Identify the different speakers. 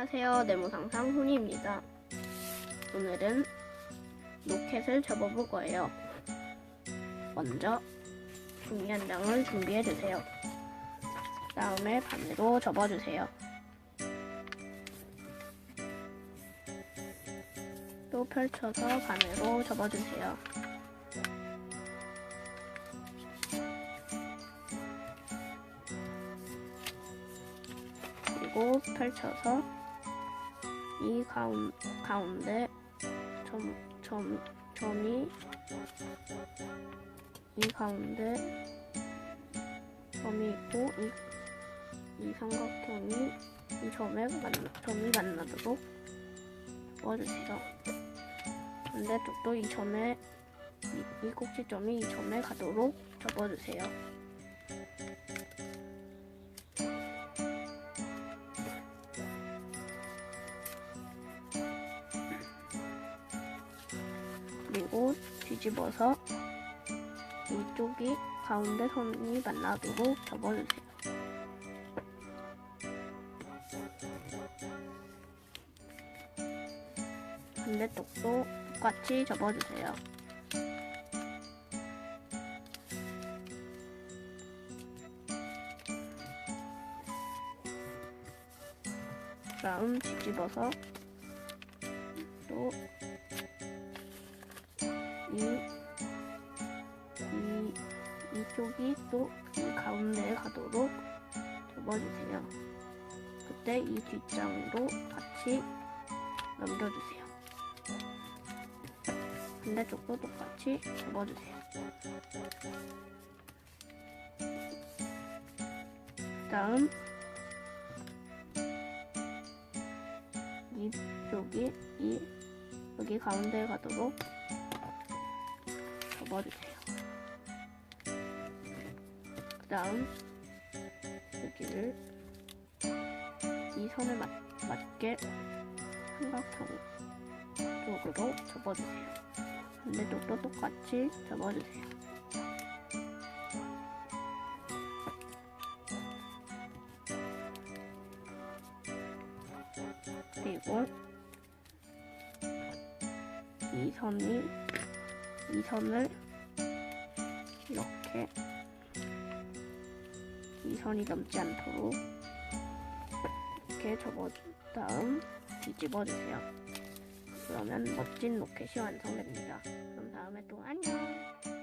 Speaker 1: 안녕하세요. 네모상상 훈이입니다. 오늘은 로켓을 접어볼 거예요. 먼저 종이 한 장을 준비해 주세요. 다음에 반으로 접어주세요. 또 펼쳐서 반으로 접어주세요. 그리고 펼쳐서 이 가운, 가운데 점, 점, 점이 이 가운데 점이 있고 이, 이 삼각형이 이 점에 만나, 점이 만나도록 넣어주세요. 반대쪽도 이 점에 이, 이 꼭지점이 이 점에 가도록 접어주세요. 그리고 뒤집어서 이쪽이 가운데 선이 만나도록 접어주세요. 반대쪽도 똑같이 접어주세요. 다음 뒤집어서 이, 이쪽이 또이 가운데에 가도록 접어주세요. 그때 이 뒷장도 같이 넘겨주세요. 반대쪽도 똑같이 접어주세요. 다음 이쪽이 이 여기 가운데에 가도록 접어주세요. 다음 여기를 이 선을 맞, 맞게 삼각형 쪽으로 접어주세요. 반대쪽도 똑같이 접어주세요. 그리고 이 선이 이 선을 이렇게 이 선이 넘지 않도록 이렇게 접어준 다음 뒤집어 주세요. 그러면 멋진 로켓이 완성됩니다. 그럼 다음에 또 안녕.